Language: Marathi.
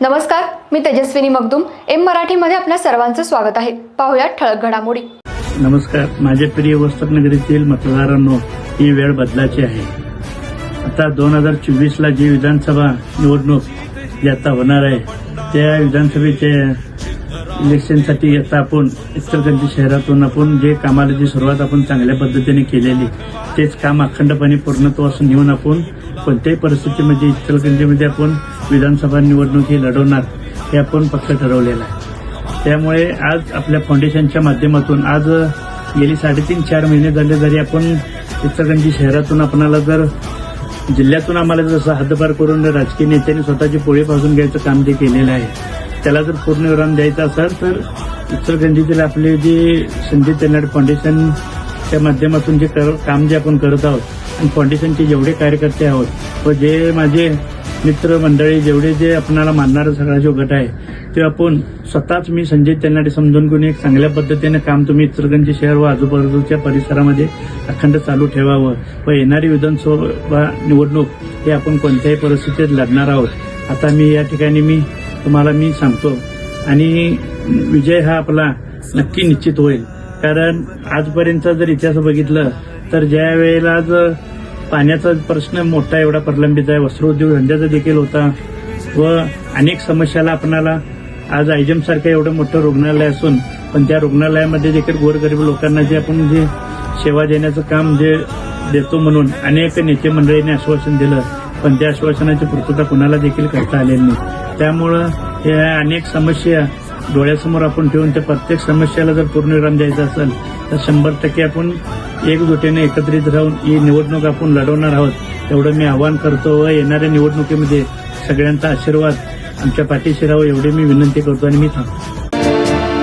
नमस्कार मी तेजस्विनी मगदुम. एम मराठीमध्ये आपल्या सर्वांचं स्वागत आहे. पाहुयात ठळक घडामोडी. नमस्कार माझे प्रिय वस्तकनगरीतील मतदारांनो ही वेळ बदलाची आहे. आता दोन हजार चोवीस ला जी विधानसभा निवडणूक जी आता होणार आहे त्या विधानसभेच्या इलेक्शनसाठी आता आपण इचलकरंजी शहरातून आपण जे कामाला जी सुरुवात आपण चांगल्या पद्धतीने केलेली तेच काम अखंडपणे पूर्णत्वास नेऊन आपण कोणत्याही परिस्थितीमध्ये इचलकरंजीमध्ये आपण विधानसभा निवडणूक ही लढवणार हे आपण पक्ष ठरवलेलं आहे. त्यामुळे आज आपल्या फाउंडेशनच्या माध्यमातून आज गेली साडेतीन चार महिने झाले जरी आपण इचलकरंजी शहरातून आपणाला जर जिल्ह्यातून आम्हाला जसं हद्दपार करून राजकीय नेत्यांनी स्वतःची पोळी पासून घ्यायचं काम जे केलेलं आहे त्याला जर पूर्ण विराम द्यायचा असेल तर इचलकरंजीतील आपले जे संदीप तेनाड फाउंडेशनच्या माध्यमातून जे कर- काम जे आपण करत आहोत आणि फाउंडेशनचे जेवढे कार्यकर्ते आहोत व जे माझे मित्र मंडळी जेवढे जे आपणाला मानणारा सगळा जो गट आहे ते आपण स्वतःच मी संजय तेलनाडे समजून घेऊन एक चांगल्या पद्धतीने काम तुम्ही इचलकरंजी शहर व आजूबाजूच्या परिसरामध्ये अखंड चालू ठेवावं व येणारी विधानसभा निवडणूक हे आपण कोणत्याही परिस्थितीत लढणार आहोत. आता मी या ठिकाणी मी तुम्हाला मी सांगतो. आणि विजय हा आपला नक्की निश्चित होईल. कारण आजपर्यंत जर इतिहास बघितलं तर ज्या वेळेला जर पाण्याचा प्रश्न मोठा एवढा प्रलंबित आहे. वस्त्रोद्योग धंद्याचा देखील होता व अनेक समस्याला आपणाला आज आयजम सारखं एवढं मोठं रुग्णालय असून पण त्या रुग्णालयामध्ये देखील गोरगरीब लोकांना जे आपण जे सेवा देण्याचं काम जे देतो म्हणून अनेक नेते मंडळींनी आश्वासन दिलं पण त्या आश्वासनाची पूर्तता कुणाला देखील करता आलेली नाही. त्यामुळं या अनेक समस्या डोळ्यासमोर आपण ठेवून त्या प्रत्येक समस्याला जर पूर्णविराम द्यायचा असेल तर शंभर टक्के आपण एकजुटीने एकत्रित राहून ही निवडणूक आपण लढवणार आहोत एवढं मी आवाहन करतो व येणाऱ्या निवडणुकीमध्ये सगळ्यांचा आशीर्वाद आमच्या पाठीशी राहावं एवढी मी विनंती करतो आणि मी थांबतो.